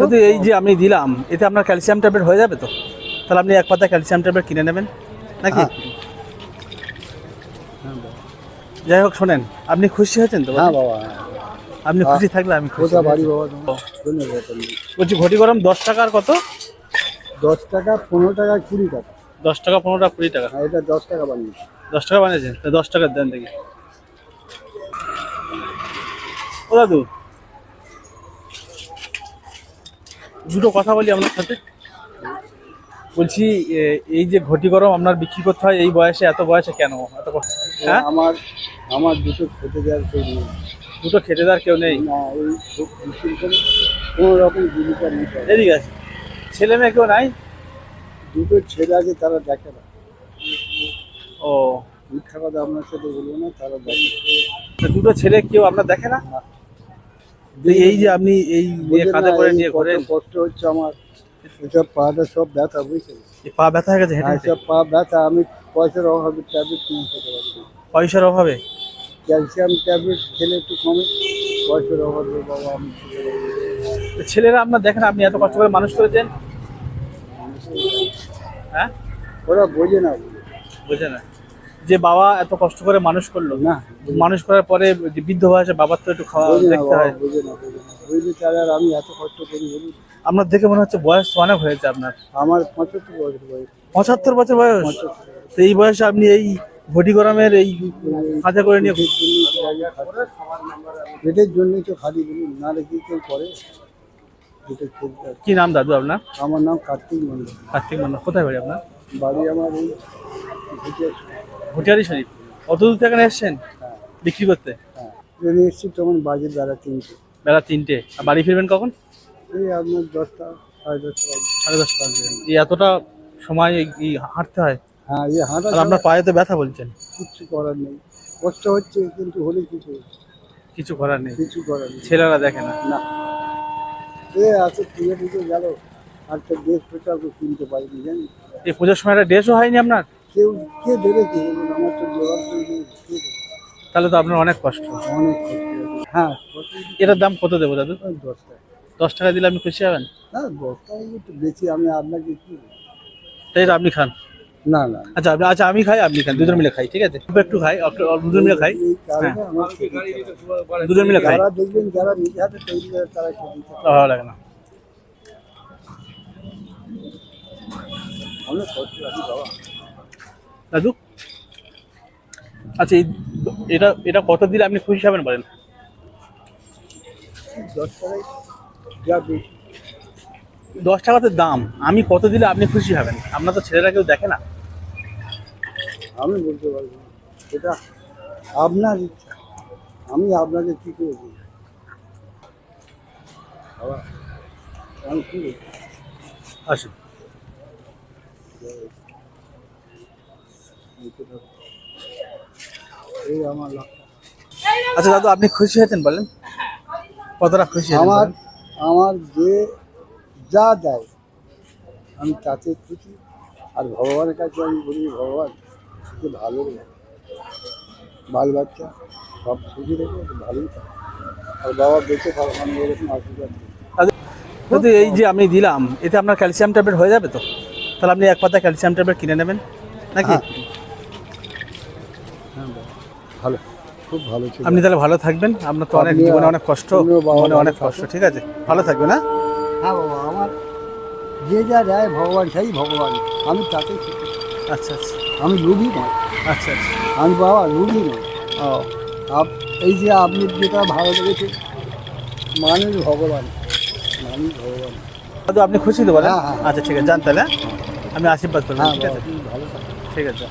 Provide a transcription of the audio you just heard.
কিন্তু এই যে আমি দিলাম এতে আপনার ক্যালসিয়াম ট্যাবলেট হয়ে যাবে তো? তাহলে আপনি এক পাতা ক্যালসিয়াম ট্যাবলেট কিনে নেবেন নাকি? হ্যাঁ। যাই হোক শোনেন আপনি খুশি হয়েছেন তো? হ্যাঁ বাবা হ্যাঁ। আপনি খুশি থাকলে আমি খুশি। বাড়ি বাবা। বলছি ঘটি গরম দশ টাকার কত? দশ টাকা পনেরো টাকা কুড়ি টাকা। দশ টাকা পনেরো টাকা কুড়ি টাকা। হ্যাঁ এটা দশ টাকা বানিয়েছি। দশ টাকা বানিয়েছেন? দশ টাকার দেন দেখি। ও দাদু দুটো কথা বলি আপনার সাথে। বলছি এই যে ঘটি গরম আপনার বিক্রি করতে হয় এই বয়সে এত বয়সে কেন? এত হ্যাঁ? আমার আমার দুটো খেতে দেওয়ার কেউ নেই। দুটো খেতে দেওয়ার কেউ নেই? কোনো রকম জীবিকা হবে এদিকে আছে ছেলে মেয়ে কেউ নাই? দুটো ছেলে আছে তারা দেখে না। ও। মিথ্যা কথা আপনার সাথে বলব না তারা দেখে দুটো ছেলে কেউ আপনার দেখে না। এই যে আপনি এই কাঁধে করে নিয়ে কত কষ্ট হচ্ছে আমার। এসব পাটা সব ব্যথা বুঝছেন? পা ব্যথা হয়ে গেছে হেঁটে। এসব পা ব্যথা আমি পয়সার অভাবে ট্যাবলেট কিনে খেতে পারছি পয়সার অভাবে? ক্যালসিয়াম ট্যাবলেট খেলে একটু কমে পয়সার অভাবে বাবা আমি ছেলেরা আপনার দেখেন আপনি এত কষ্ট করে মানুষ করেছেন? হ্যাঁ? ওরা বোঝে না। বোঝে না। যে বাবা এত কষ্ট করে মানুষ করল না মানুষ করার পরে যে বৃদ্ধ বয়সে বাবার তো একটু খাওয়া দেখতে হয়। আমি এত কষ্ট করি আপনার দেখে মনে হচ্ছে বয়স অনেক হয়েছে আপনার। আমার পঁচাত্তর বছর বয়স। পঁচাত্তর বছর বয়স? তো এই বয়সে আপনি এই ঘটি গরমের এই কাঁধে করে নিয়ে পেটের জন্যই তো খালি বলুন না রেখে কেউ করে? কি নাম দাদু আপনার? আমার নাম কার্তিক মন্ডল কার্তিক মন্ডল কোথায় বাড়ি আপনার? বাড়ি আমার এই ভুটিয়ারি শরীফ। কত দূর থেকে এসছেন? হ্যাঁ। বিক্রি করতে? হ্যাঁ। ট্রেনে এসছি তখন বাজে বেলা তিনটে। বেলা তিনটে। আর বাড়ি ফিরবেন কখন? এই আপনার দশটা সাড়ে দশটা সাড়ে দশটা এই এতটা সময় এই- হাঁটতে হয়? হ্যাঁ এই হাঁটা আর আপনার পায়ে তো ব্যথা বলছেন? কিচ্ছু করার নেই। কষ্ট হচ্ছে কিন্তু হলে কিছু কিছু করার নেই। কিছু করার নেই। ছেলেরা দেখে না। না। এ আছে পুজো টুজো গেল। আর তো ড্রেস পোশাক কিনতে পারিনি জানি এই পুজোর সময় একটা ড্রেসও হয়নি আপনার? কেউ কে দেবে কে? আমার তো দেবে? তাহলে তো আপনার অনেক কষ্ট। অনেক কষ্ট। হ্যাঁ। এটার দাম কত দেবো দাদু? ওই দশটা দশ টাকা দিলে আপনি খুশি হবেন? না দশটা একটু বেশি আমি আপনাকে কি? তাই আপনি খান। না না আচ্ছা আপনি আচ্ছা আমি খাই আপনি খান। দুজন মিলে খাই ঠিক আছে? একটু খাই দুজন মিলে খাই। করে। দুজন মিলে খাই। যারা দেখবেন যারা নিজে হাতে তৈরি করে তারা খেতে ভালো লাগে না। অনেক কষ্ট আছে বাবা। দাদু আচ্ছা এটা এটা কত দিলে আপনি খুশি হবেন বলেন? দশ টাকাতে দাম আমি কত দিলে আপনি খুশি হবেন? আপনার তো ছেলেরা কেউ দেখে না। আমি বলতে পারব এটা আপনার ইচ্ছা। আমি আপনাকে কি করে বলব? বাবা আমি কি বলব? আসুন। এই আমার আচ্ছা দাদু আপনি খুশি হয়েছেন বলেন কতটা খুশি আমার আমার যে যা দেয় আমি তাতে খুশি আর ভগবানের কাছে আমি বলি ভগবান যে ভালো। বাল বাচ্চা সব সুখী রেখে ভালোই থাকে আর বাবা বেঁচে থাকো আমি এরকম আশীর্বাদ। দাদু এই যে আমি দিলাম এতে আপনার ক্যালসিয়াম ট্যাবলেট হয়ে যাবে তো তাহলে আপনি এক পাতা ক্যালসিয়াম ট্যাবলেট কিনে নেবেন নাকি হ্যাঁ। ভালো খুব ভালো ছিল। আপনি তাহলে ভালো থাকবেন। আপনার তো অনেক জীবনে অনেক কষ্ট ভালো অনেক কষ্ট ঠিক আছে? ভালো থাকবেন হ্যাঁ? হ্যাঁ বাবা আমার যে যা যায় ভগবান সেই ভগবান। আমি তাতে আচ্ছা আচ্ছা। আমি লুবি নয় আচ্ছা আচ্ছা। আমি বাবা লুবি নয় ও। আপ এই যে আপনি যেটা ভালো লেগেছে মানুষ ভগবান মানুষ ভগবান। আপনি খুশি তো বলেন? হ্যাঁ, হ্যাঁ। আচ্ছা ঠিক আছে জান তাহলে? আমি আশীর্বাদ করব হ্যাঁ ঠিক আছে? ভালো ঠিক আছে।